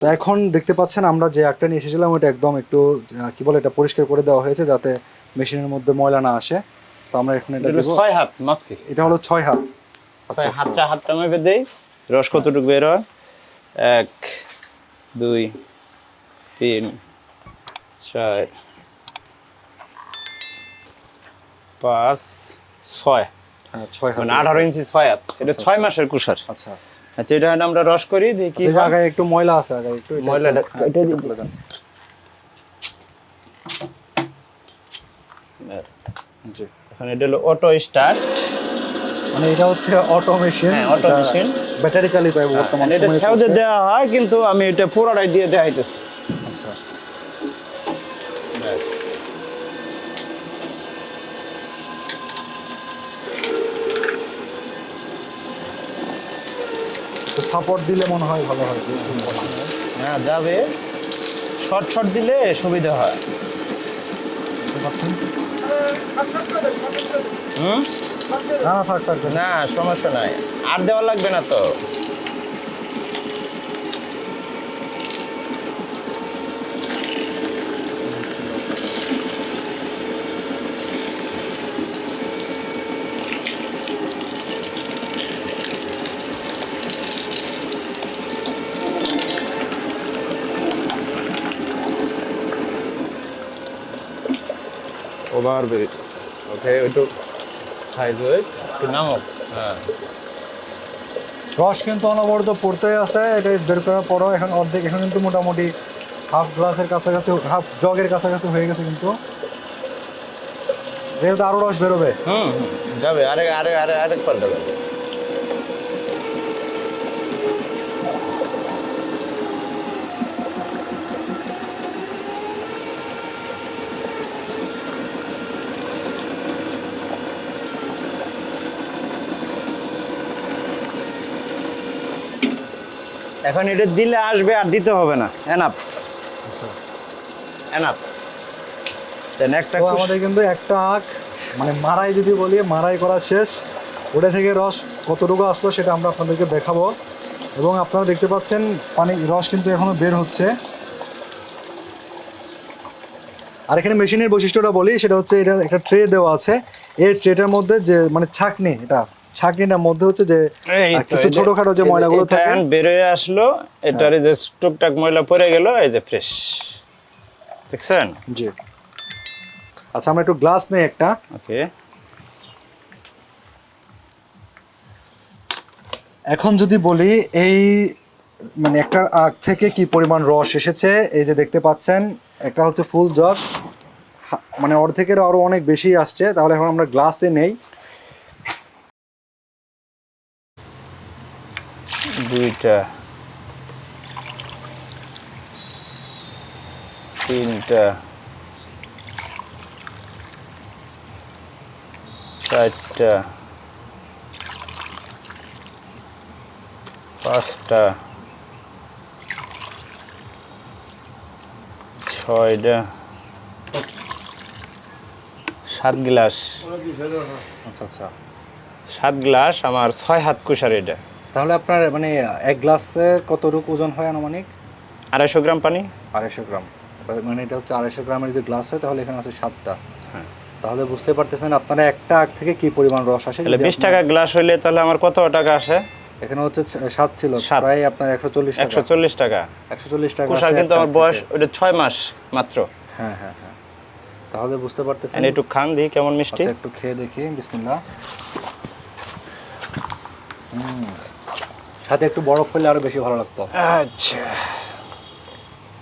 তো এখন দেখতে পাচ্ছেন আমরা যে একটা নিয়ে এসেছিলাম ওটা একদম একটু কি বলে এটা পরিষ্কার করে দেওয়া হয়েছে যাতে মেশিনের মধ্যে ময়লা না আসে। তো আমরা এখন এটা দেবো। ছয় হাত মাপছি? এটা হলো ছয় হাত। আচ্ছা, ছয় আচ্ছা। হাতটা হাতটা মেপে দেই। রস কতটুকু বের হয়? এক দুই তিন চার পাঁচ ছয়। হ্যাঁ ছয় হাত মানে আঠারো ইঞ্চি ছয় হাত। এটা ছয় মাসের কুষার। আচ্ছা। আচ্ছা এটা আমরা রস করি দেখি কি যে একটু ময়লা আছে আগে একটু এটা- ময়লাটা হ্যাঁ, কেটে দেন। জি। এখন এটা হলো অটো স্টার্ট মানে এটা হচ্ছে অটো মেশিন হ্যাঁ, auto machine। ব্যাটারি চালিত হয় বর্তমান এটা সময়ে সেওদে দেওয়া হয় কিন্তু আমি এটা পুরোটাই দিয়ে দেখাইতেছি। আচ্ছা। ব্যাস। তো সাপোর্ট দিলে মনে হয় ভালো হয়। হ্যাঁ যাবে। শর্ট শর্ট দিলে সুবিধা হয়। না সমস্যা নাই। আর দেওয়া লাগবে না তো। ওভার ব্রিজ ওকে একটু সাইজ ওয়েট একটু নামক। হ্যাঁ। রস কিন্তু অনবরত পড়তেই আছে এটা বের করার পরও এখন অর্ধেক এখন কিন্তু মোটামুটি হাফ গ্লাসের কাছাকাছি হাফ জগের কাছাকাছি হয়ে গেছে কিন্তু। যেহেতু আরও রস বেরোবে। হুম যাবে আরে আরে আরে আরেকবার যাবে। এখন এটা দিলে আসবে আর দিতে হবে না। এনাফ এনাফ দেন একটা আমাদের কিন্তু একটা আখ মানে মারাই যদি বলি মারাই করা শেষ। ওটা থেকে রস কতটুকু আসলো সেটা আমরা আপনাদেরকে দেখাবো। এবং আপনারা দেখতে পাচ্ছেন পানি রস কিন্তু এখনও বের হচ্ছে। আর এখানে মেশিনের বৈশিষ্ট্যটা বলি সেটা হচ্ছে এটা একটা ট্রে দেওয়া আছে। এই ট্রেটার মধ্যে যে মানে ছাকনি এটা ছাকনিটার মধ্যে হচ্ছে যে কিছু ছোটখাটো যে ময়লাগুলো থাকে। আসলো এটারে যে টুকটাক ময়লা পড়ে গেল এই যে ফ্রেশ দেখছেন? জি। আচ্ছা আমরা একটু গ্লাস নেই একটা। ওকে। এখন যদি বলি এই মানে একটা আখ থেকে কি পরিমাণ রস এসেছে এই যে দেখতে পাচ্ছেন একটা হচ্ছে ফুল জগ। মানে অর্ধেকের আরও অনেক বেশি আসছে তাহলে এখন আমরা গ্লাসে নেই। দুইটা তিনটা চারটা পাঁচটা ছয়টা সাত গ্লাস। আচ্ছা আচ্ছা। সাত গ্লাস আমার ছয় হাত কুষার এটা। তাহলে আপনার মানে এক গ্লাসে কতটুকু ওজন হয় আনুমানিক? আড়াইশো গ্রাম পানি। আড়াইশো গ্রাম। মানে এটা হচ্ছে আড়াইশো গ্রামের যে গ্লাস হয় তাহলে এখানে আছে সাতটা। হ্যাঁ। তাহলে বুঝতে পারতেছেন আপনারা একটা আখ থেকে কি পরিমাণ রস আসে? তাহলে বিশ টাকা গ্লাস হইলে তাহলে আমার কত টাকা আসে? এখানে হচ্ছে সাত ছিল। প্রায় আপনার একশো চল্লিশ একশো চল্লিশ টাকা। একশো চল্লিশ টাকা কুষার কিন্তু আমার বয়স। ওটা ছয় মাস মাত্র। হ্যাঁ হ্যাঁ হ্যাঁ। তাহলে বুঝতে পারতেছেন? একটু খান দিই কেমন মিষ্টি। আচ্ছা একটু খেয়ে দেখি বিসমিল্লাহ। হুম। সাথে একটু বরফ হলে আরও বেশি ভালো লাগতো। আচ্ছা।